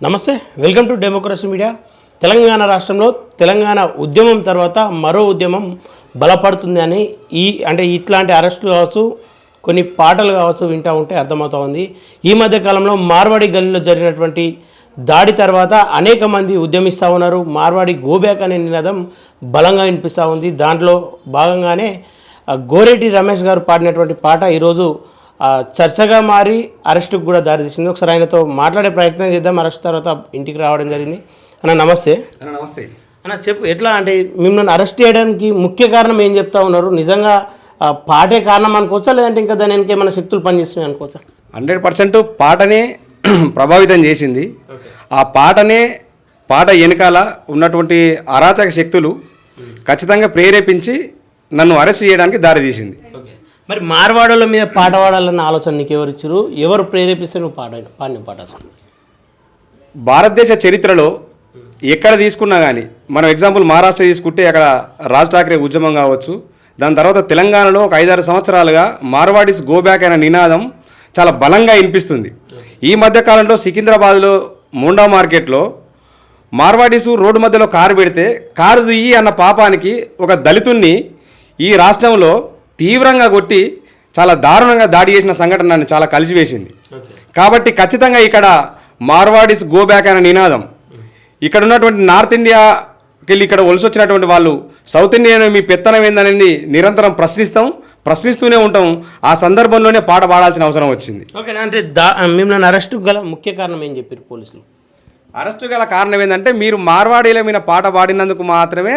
నమస్తే welcome to democracy media Telangana రాష్ట్రంలో తెలంగాణ ఉద్యమం తర్వాత మరో ఉద్యమం బలపడుతుంది అని ఈ అంటే ఇట్లాంటి అరెస్టులు కావచ్చు కొన్ని పాటలు కావచ్చు వింటూ ఉంటే అర్థమవుతూ ఉంది. ఈ మధ్య కాలంలో మార్వాడి గల్లీలో జరిగినటువంటి దాడి తర్వాత అనేక మంది ఉద్యమిస్తూ ఉన్నారు. మార్వాడి గోబ్యాక్ అనే నినాదం బలంగా వినిపిస్తూ ఉంది. దాంట్లో భాగంగానే ఆ, గోరెడ్డి రమేష్ గారు పాడినటువంటి పాట ఈరోజు చర్చగా మారి అరెస్టుకు కూడా దారితీసింది ఒకసారి ఆయనతో మాట్లాడే ప్రయత్నం చేద్దాం. అరెస్ట్ తర్వాత ఇంటికి రావడం జరిగింది. అన్న నమస్తే. అన్న నమస్తే. అన్న చెప్పు ఎట్లా అంటే మిమ్మల్ని అరెస్ట్ చేయడానికి ముఖ్య కారణం ఏం చెప్తా ఉన్నారు? నిజంగా పాటే కారణం అనుకోవచ్చా? లేదంటే ఇంకా దాని వెనక ఏమైనా శక్తులు పనిచేస్తున్నాయి అనుకోవచ్చా? హండ్రెడ్ పర్సెంట్ పాటనే ప్రభావితం చేసింది. ఆ పాటనే పాట వెనకాల ఉన్నటువంటి అరాచక శక్తులు ఖచ్చితంగా ప్రేరేపించి నన్ను అరెస్ట్ చేయడానికి దారితీసింది మరి మార్వాడల మీద పాట పాడాలన్న ఆలోచన నీకు ఎవరు ఇచ్చారు ఎవరు ప్రేరేపిస్తే నువ్వు పాడ పాడిన పాట భారతదేశ చరిత్రలో ఎక్కడ తీసుకున్నా కానీ మనం ఎగ్జాంపుల్ మహారాష్ట్ర తీసుకుంటే అక్కడ రాజ్ ఠాక్రే ఉద్యమం కావచ్చు. దాని తర్వాత తెలంగాణలో ఒక ఐదారు సంవత్సరాలుగా మార్వాడిస్ గో బ్యాక్ అనే నినాదం చాలా బలంగా వినిపిస్తుంది. ఈ మధ్యకాలంలో సికింద్రాబాద్లో మోండా మార్కెట్లో మార్వాడీస్ రోడ్డు మధ్యలో కారు పెడితే కారు దియ్యి అన్న పాపానికి ఒక దళితుణ్ణి ఈ రాష్ట్రంలో తీవ్రంగా కొట్టి చాలా దారుణంగా దాడి చేసిన సంఘటన నన్ను చాలా కలిసివేసింది. కాబట్టి ఖచ్చితంగా ఇక్కడ మార్వాడిస్ గో బ్యాక్ అనే నినాదం. ఇక్కడ ఉన్నటువంటి నార్త్ ఇండియాకి వెళ్ళి ఇక్కడ వలస వచ్చినటువంటి వాళ్ళు సౌత్ ఇండియా మీ పెత్తనం ఏందనేది నిరంతరం ప్రశ్నిస్తాం ప్రశ్నిస్తూనే ఉంటాం. ఆ సందర్భంలోనే పాట పాడాల్సిన అవసరం వచ్చింది. ఓకే అంటే దా మిమ్మల్ని అరెస్టు గల ముఖ్య కారణం ఏం చెప్పారు పోలీసులు? అరెస్టు గల కారణం ఏంటంటే మీరు మార్వాడీల మీద పాట పాడినందుకు మాత్రమే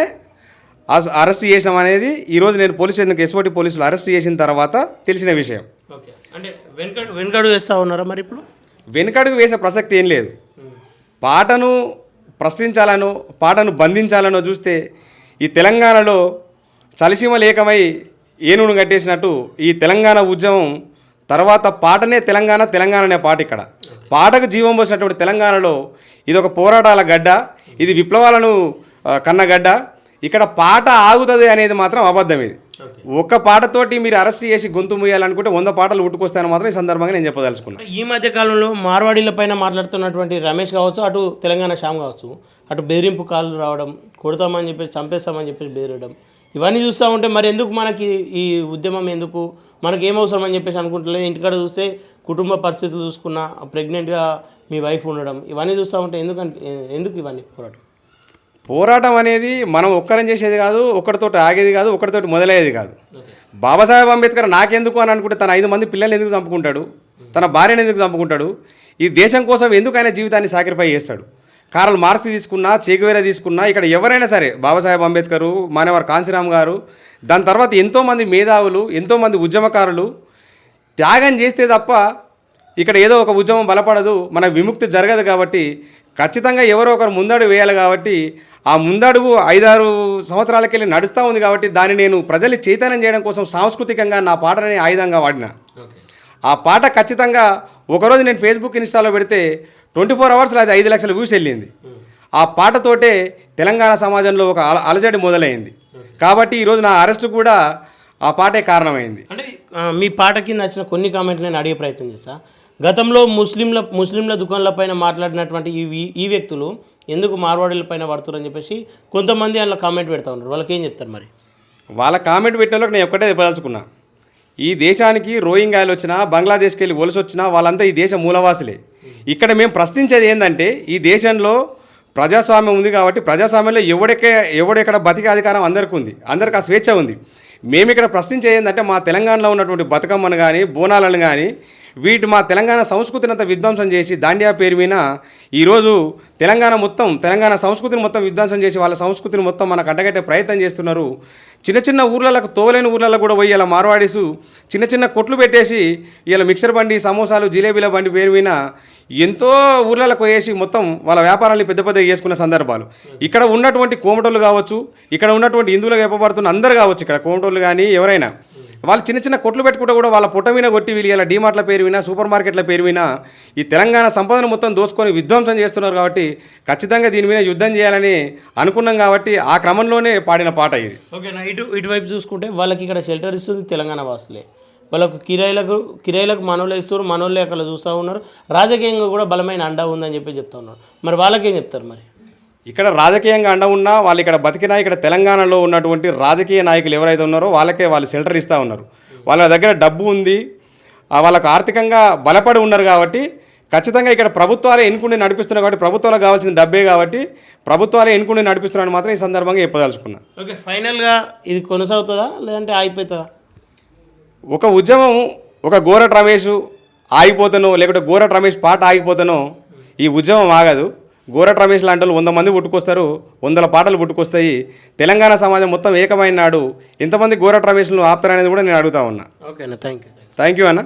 అరెస్ట్ చేసినాం అనేది ఈరోజు నేను పోలీస్ స్టేషన్కి ఎస్ఓటి పోలీసులు అరెస్ట్ చేసిన తర్వాత తెలిసిన విషయం. అంటే వెనుకడు వెనుకడు వేస్తా ఉన్నారా మరి ఇప్పుడు? వెనుకడుగు వేసే ప్రసక్తి ఏం లేదు. పాటను ప్రశ్నించాలనో పాటను బంధించాలనో చూస్తే ఈ తెలంగాణలో చలిసీమలు ఏకమై ఏనుగును కట్టేసినట్టు ఈ తెలంగాణ ఉద్యమం తర్వాత పాటనే తెలంగాణ తెలంగాణనే పాట ఇక్కడ. పాటకు జీవం పోసినటువంటి తెలంగాణలో ఇది ఒక పోరాటాల గడ్డ ఇది విప్లవాలను ఆ, కన్న గడ్డ ఇక్కడ పాట ఆగుతుంది అనేది మాత్రం అబద్ధం ఇది. ఒక్క పాటతోటి మీరు అరెస్ట్ చేసి గొంతు ముయ్యాలనుకుంటే వంద పాటలు ఉట్టుకొస్తాయని మాత్రం ఈ సందర్భంగా నేను చెప్పదలుచుకున్నాను ఈ మధ్య కాలంలో మార్వాడీల పైన మాట్లాడుతున్నటువంటి రమేష్ కావచ్చు అటు తెలంగాణ శ్యామ్ కావచ్చు అటు బెదిరింపు కాళ్ళు రావడం కొడతామని చెప్పేసి చంపేస్తామని చెప్పేసి బెదిరడం ఇవన్నీ చూస్తూ ఉంటే మరి ఎందుకు మనకి ఈ ఉద్యమం ఎందుకు? మనకి ఏం అవసరం అని చెప్పేసి అనుకుంటలేదు ఇంటికాడ చూస్తే కుటుంబ పరిస్థితులు చూసుకున్నా ప్రెగ్నెంట్గా మీ వైఫ్ ఉండడం ఇవన్నీ చూస్తూ ఉంటే ఎందుకు ఎందుకు ఇవన్నీ పోరాటం? పోరాటం అనేది మనం ఒక్కరం చేసేది కాదు ఒక్కడితో ఆగేది కాదు ఒకరితోటి మొదలయ్యేది కాదు. బాబాసాహెబ్ అంబేద్కర్ నాకెందుకు అని అనుకుంటే తన ఐదు మంది పిల్లల్ని ఎందుకు చంపుకుంటాడు? తన భార్యను ఎందుకు చంపుకుంటాడు? ఈ దేశం కోసం ఎందుకు ఆయన జీవితాన్ని సాక్రిఫై చేస్తాడు? కారల్ మార్క్స్ తీసుకున్నా చేగువేరా తీసుకున్నా ఇక్కడ ఎవరైనా సరే బాబాసాహెబ్ అంబేద్కరు మానేవారు కాంశీరామ్ గారు దాని తర్వాత ఎంతోమంది మేధావులు ఎంతోమంది ఉద్యమకారులు త్యాగం చేస్తే తప్ప ఇక్కడ ఏదో ఒక ఉద్యమం బలపడదు మన విముక్తి జరగదు కాబట్టి ఖచ్చితంగా ఎవరో ఒకరు ముందడుగు వేయాలి కాబట్టి ఆ ముందడుగు ఐదారు సంవత్సరాలకెళ్ళి నడుస్తూ ఉంది కాబట్టి దాన్ని నేను ప్రజల్ని చైతన్యం చేయడం కోసం సాంస్కృతికంగా నా పాటని ఆయుధంగా వాడిన. ఆ పాట ఖచ్చితంగా ఒకరోజు నేను ఫేస్బుక్ ఇన్స్టాలో పెడితే ట్వంటీ ఫోర్ అవర్స్లో అది ఐదు లక్షల వ్యూస్ వెళ్ళింది. ఆ పాటతోటే తెలంగాణ సమాజంలో ఒక అల అలజడి మొదలైంది. కాబట్టి ఈరోజు నా అరెస్ట్ కూడా ఆ పాటే కారణమైంది. అంటే మీ పాట కింద వచ్చిన కొన్ని కామెంట్లు నేను అడిగే ప్రయత్నం చేస్తా. గతంలో ముస్లింల ముస్లింల దుకాణాల పైన మాట్లాడినటువంటి ఈ ఈ- వ్యక్తులు ఎందుకు మార్వాడీల పైన పడుతున్నారని చెప్పేసి కొంతమంది అందులో కామెంట్ పెడతా ఉన్నారు. వాళ్ళకి ఏం చెప్తారు మరి? వాళ్ళ కామెంట్ పెట్టిన వాళ్ళకి నేను ఒక్కటే చెప్పదలుచుకున్నా. ఈ దేశానికి రోయింగాయలు వచ్చినా బంగ్లాదేశ్కి వెళ్ళి వలస వచ్చినా వాళ్ళంతా ఈ దేశ మూలవాసులే. ఇక్కడ మేము ప్రశ్నించేది ఏంటంటే ఈ దేశంలో ప్రజాస్వామ్యం ఉంది కాబట్టి ప్రజాస్వామ్యంలో ఎవడెక్క ఎవడెక్కడ బతికే అధికారం అందరికీ ఉంది. అందరికి ఆ స్వేచ్ఛ ఉంది. మేము ఇక్కడ ప్రశ్నించేది ఏంటంటే మా తెలంగాణలో ఉన్నటువంటి బతుకమ్మను కానీ బోనాలను కానీ వీటి మా తెలంగాణ సంస్కృతిని అంత విధ్వంసం చేసి దాండియా పేరు మీద ఈరోజు తెలంగాణ మొత్తం తెలంగాణ సంస్కృతిని మొత్తం విధ్వంసం చేసి వాళ్ళ సంస్కృతిని మొత్తం మనకు అంటగట్టే ప్రయత్నం చేస్తున్నారు. చిన్న చిన్న ఊర్లకు తోలేని ఊర్లలో కూడా పోయి ఇలా మార్వాడీసు చిన్న చిన్న కొట్లు పెట్టేసి ఇలా మిక్సర్ బండి సమోసాలు జిలేబీల బండి పేరు మీద ఎంతో ఊర్లకు పోయేసి మొత్తం వాళ్ళ వ్యాపారాన్ని పెద్ద పెద్దగా చేసుకున్న సందర్భాలు. ఇక్కడ ఉన్నటువంటి కోమటోళ్ళు కావచ్చు ఇక్కడ ఉన్నటువంటి హిందువులకు చెప్పబడుతున్న అందరు కావచ్చు ఇక్కడ కోమటోళ్ళు కానీ ఎవరైనా వాళ్ళు చిన్న చిన్న కొట్లు పెట్టుకుంటే కూడా వాళ్ళ పుట్ట మీద కొట్టి వీళ్ళు ఇలా డీమార్ట్ల పేరు వినా సూపర్ మార్కెట్ల పేరు వినా ఈ తెలంగాణ సంపదను మొత్తం దోచుకొని విధ్వంసం చేస్తున్నారు కాబట్టి ఖచ్చితంగా దీని మీద యుద్ధం చేయాలని అనుకున్నాం కాబట్టి ఆ క్రమంలోనే పాడిన పాట ఇది. ఓకేనా ఇటు ఇటువైపు చూసుకుంటే వాళ్ళకి ఇక్కడ షెల్టర్ ఇస్తుంది తెలంగాణ వాసులే. వాళ్ళకు కిరాయిలకు కిరాయిలకు మనోళ్ళు ఇస్తారు మనోళ్ళే అక్కడ చూస్తూ ఉన్నారు. రాజకీయంగా కూడా బలమైన అండ ఉందని చెప్పి చెప్తా ఉన్నారు. మరి వాళ్ళకేం చెప్తారు మరి? ఇక్కడ రాజకీయంగా అండ ఉన్నా వాళ్ళు ఇక్కడ బతికినా ఇక్కడ తెలంగాణలో ఉన్నటువంటి రాజకీయ నాయకులు ఎవరైతే ఉన్నారో వాళ్ళకే వాళ్ళు షెల్టర్ ఇస్తూ ఉన్నారు. వాళ్ళ దగ్గర డబ్బు ఉంది. వాళ్ళకు ఆర్థికంగా బలపడి ఉన్నారు కాబట్టి ఖచ్చితంగా ఇక్కడ ప్రభుత్వాలే ఎన్నుకుని నడిపిస్తున్నారు కాబట్టి ప్రభుత్వాలకు కావాల్సిన డబ్బే కాబట్టి ప్రభుత్వాలే ఎన్నుకుని నడిపిస్తున్నారని మాత్రం ఈ సందర్భంగా చెప్పదలుచుకున్నా. ఓకే ఫైనల్గా ఇది కొనసాగుతుందా? లేదంటే ఆగిపోతుందా? ఒక ఉద్యమం ఒక గోరట్ రమేష్ ఆగిపోతానో లేకుంటే గోరట్ రమేష్ పాట ఆగిపోతానో ఈ ఉద్యమం ఆగదు. గోరట్ రమేష్ లాంటి వాళ్ళు వంద మంది పుట్టుకొస్తారు వందల పాటలు పుట్టుకొస్తాయి. తెలంగాణ సమాజం మొత్తం ఏకమైన నాడు ఎంతమంది గోరట్ రమేష్ను ఆపుతారనేది కూడా నేను అడుగుతా ఉన్నా. ఓకేనా థ్యాంక్ యూ థ్యాంక్ యూ అన్న.